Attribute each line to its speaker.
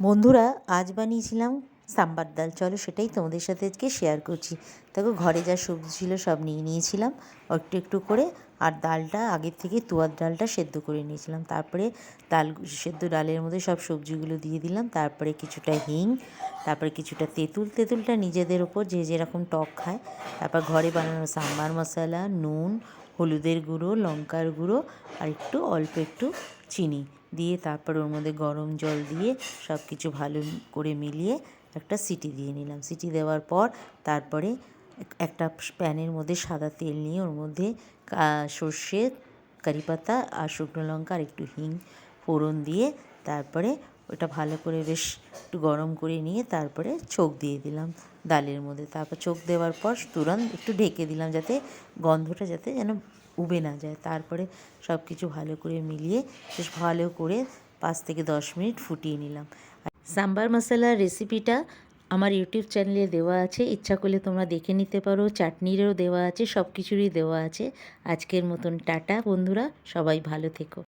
Speaker 1: বন্ধুরা, আজ বানিয়েছিলাম সাম্বার ডাল। চলো সেটাই তোমাদের সাথে আজকে শেয়ার করছি। দেখো, ঘরে যা সবজি ছিল সব নিয়ে নিয়েছিলাম। একটু একটু করে আর ডালটা, আগের থেকে তুয়ার ডালটা সেদ্ধ করে নিয়েছিলাম। তারপরে ডাল, সেদ্ধ ডালের মধ্যে সব সবজিগুলো দিয়ে দিলাম। তারপরে কিছুটা হিং, তারপরে কিছুটা তেঁতুল। তেঁতুলটা নিজেদের ওপর যে যেরকম টক খায়। তারপর ঘরে বানানো সাম্বার মশলা, নুন হলুদের গুঁড়ো, লঙ্কার গুঁড়ো আর একটু, অল্প একটু চিনি দিয়ে তারপর ওর মধ্যে গরম জল দিয়ে সব কিছু ভালো করে মিলিয়ে একটা সিটি দিয়ে নিলাম। সিটি দেওয়ার পর তারপরে একটা প্যানের মধ্যে সাদা তেল নিয়ে ওর মধ্যে সর্ষে, কারি পাতা আর শুকনো লঙ্কা আর একটু হিং ফোড়ন দিয়ে তারপরে ওটা ভালো করে বেশ একটু গরম করে নিয়ে তারপরে চোখ দিয়ে দিলাম ডালের মধ্যে। তারপর চোখ দেওয়ার পর তুরন্ত একটু ঢেকে দিলাম যাতে গন্ধটা যাতে যেন উবে না যায়। তারপরে সব কিছু ভালো করে মিলিয়ে বেশ ভালো করে পাঁচ থেকে দশ মিনিট ফুটিয়ে নিলাম। সাম্বার মশলার রেসিপিটা আমার ইউটিউব চ্যানেলে দেওয়া আছে। ইচ্ছা করলে তোমরা দেখে নিতে পারো। চাটনিরও দেওয়া আছে সব কিছুরই দেওয়া আছে। আজকের মতন টাটা বন্ধুরা, সবাই ভালো থেকো।